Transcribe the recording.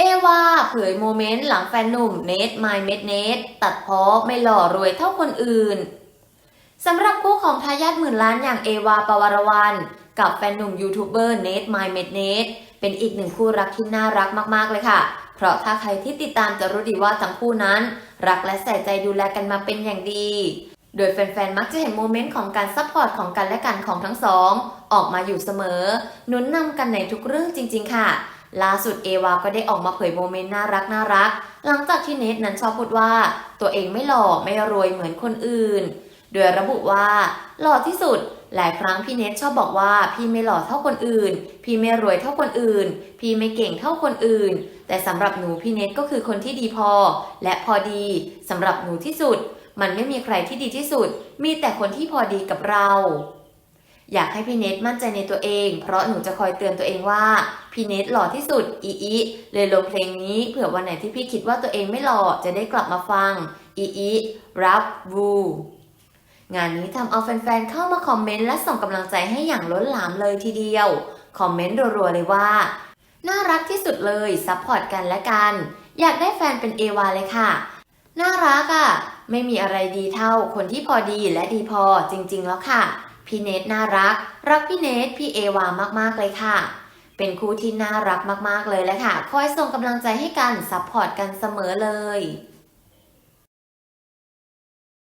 เอวาเผยโมเมนต์หลังแฟนหนุ่มเนทไมเมดเนทตัดเพาะไม่หล่อรวยเท่าคนอื่นสำหรับคู่ของทายาทหมื่นล้านอย่างเอวาปวารวันกับแฟนหนุ่มยูทูบเบอร์เนทไมเมดเนทเป็นอีกหนึ่งคู่รักที่น่ารักมากๆเลยค่ะ เพราะถ้าใครที่ติดตามจะรู้ดีว่าทั้งคู่นั้น รักและใส่ใจดูแลกันมาเป็นอย่างดี โดยแฟนๆมักจะเห็นโมเมนต์ของการซัพพอร์ตของกันและกันของทั้งสอง ออกมาอยู่เสมอหนุนนำกันในทุกเรื่องจริง ๆ ค่ะ ล่าสุดเอวาก็ได้ออกมาเผยโมเมนต์น่ารักน่ารัก หลังจากที่เนทนั้นชอบพูดว่า ตัวเองไม่หล่อไม่รวยเหมือนคนอื่น โดยระบุว่า หล่อที่สุด หลายครั้งพี่เนทชอบบอกว่าพี่ไม่หล่อเท่าคนอื่น พี่ไม่รวยเท่าคนอื่น พี่ไม่เก่งเท่าคนอื่น แต่สำหรับหนูพี่เนทก็คือคนที่ดีพอ และพอดีสำหรับหนูที่สุด มันไม่มีใครที่ดีที่สุด มีแต่คนที่พอดีกับเรา อยากให้พี่เนทมั่นใจในตัวเอง เพราะหนูจะคอยเตือนตัวเองว่าพี่เนทหล่อที่สุดอีอีเลยลงเพลงนี้เผื่อวันไหนที่พี่คิดว่าตัวเองไม่หล่อจะได้กลับมาฟังอีอีรับวูงานนี้ทำเอาแฟนๆเข้ามาคอมเมนต์และส่งกำลังใจให้อย่างล้นหลามเลยทีเดียว คอมเมนต์รัวๆเลยว่า น่ารักที่สุดเลยซัพพอร์ตกันและกัน อยากได้แฟนเป็นเอวาเลยค่ะ น่ารักอะ่ะ ไม่มีอะไรดีเท่าคนที่พอดีและดีพอจริงๆแล้วค่ะ พี่เนทน่ารัก รักพี่เนทพี่เอวามากๆเลยค่ะ เป็นคู่ที่น่ารักมากๆเลยแหละค่ะ คอยส่งกำลังใจให้กันซัพพอร์ตกันเสมอเลย